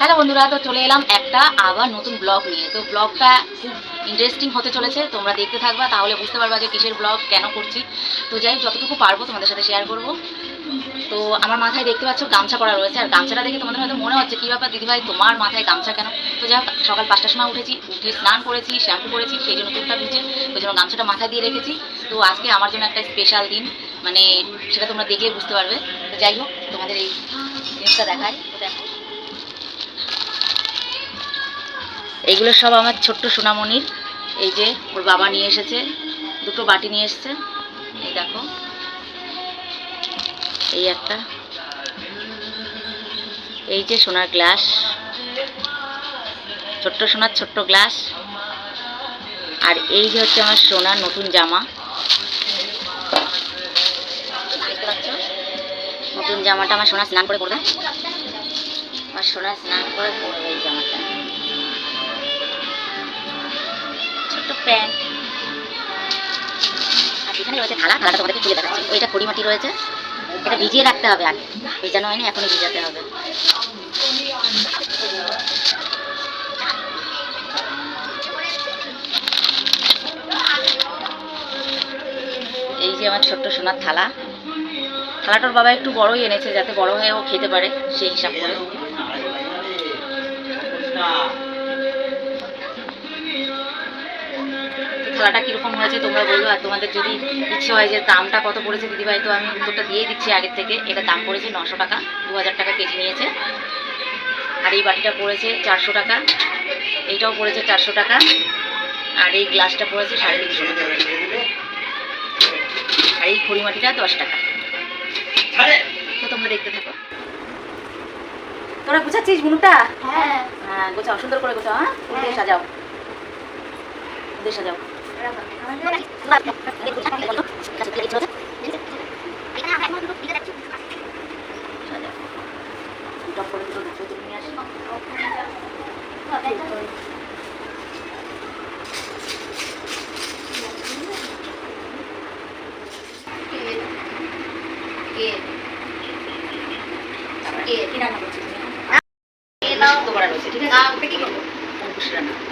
Hello বন্ধুরা, তো চলে এলাম একটা আবার নতুন ব্লগ নিয়ে। তো ব্লগটা খুব ইন্টারেস্টিং হতে চলেছে, তোমরা দেখতে থাকবা, তাহলে বুঝতে পারবা যে কিসের ব্লগ কেন করছি। তো যাই যতটুকু পারব তোমাদের সাথে শেয়ার করব। তো আমার মাথায় দেখতে পাচ্ছ গামছা পরা রয়েছে, আর গামছাটা দেখে তোমাদের হয়তো মনে হচ্ছে, কী ব্যাপার দিদিভাই তোমার মাথায় গামছা কেন? তো যাই হোক, সকাল পাঁচটার সময় উঠেছি, উঠে স্নান করেছি শ্যাম্পু করেছি, সেই জন্য চুলটা ভিজে ওই জন্য গামছাটা মাথায় দিয়ে রেখেছি। তো আজকে আমার জন্য একটা স্পেশাল দিন মানে সেটা তোমরা দেখলে বুঝতে পারবে। তো যাই হোক, তোমাদের এই জিনিসটা দেখায় দেখো। এইগুলো সব আমার ছোট্ট সোনামণির। এই যে ওর বাবা নিয়ে এসেছে, দুটো বাটি নিয়ে এসেছে। এই দেখো। এই একটা। এই যে সোনার গ্লাস। ছোট্ট সোনার ছোট্ট গ্লাস। আর এই যে হচ্ছে আমার সোনার নতুন জামা। নতুন জামাটা আমার সোনা স্নান করে পরবে। আমার সোনা স্নান করে পরবে এই জামাটা। প্যান্ট আর এখানে রয়েছে থালা, থালাটা তোমাদেরকে খুলে দেখাচ্ছি। ওইটা পরিমাটি রয়েছে। এটা ভিজিয়ে রাখতে হবে আগে। ভিজানো হয়নি এখনই ভিজাতে হবে। এই যে আমার ছোট্ট সোনার থালা। থালাটার বাবা একটু বড়ই এনেছে, যাতে বড় হয়ে ও খেতে পারে সেই হিসাব করে। খেলাটা কীরকম হয়েছে তোমরা বলল আর তোমাদের যদি ইচ্ছে হয় যে দামটা কত পড়েছে দিদিভাই তো আমি উত্তরটা দিয়ে দিচ্ছি আগের থেকে। এটা দাম পড়েছে নশো টাকা দু হাজার টাকা কেজি নিয়েছে। আর এই বাটিটা পড়েছে চারশো টাকা এইটাও পড়েছে চারশো টাকা আর এই গ্লাসটা পড়েছে সাড়ে তিনশো টাকা। আর এই খড়িমাটিটা দশ টাকা। তো তোমরা দেখতে থাকো। তোরা গুছাচ্ছিস বুনুটা হ্যাঁ। হ্যাঁ গোছাও সুন্দর করে গোছাও হ্যাঁ? সাজাও। ফুল সাজাও। কি রান্না করছ ঠিক আছে?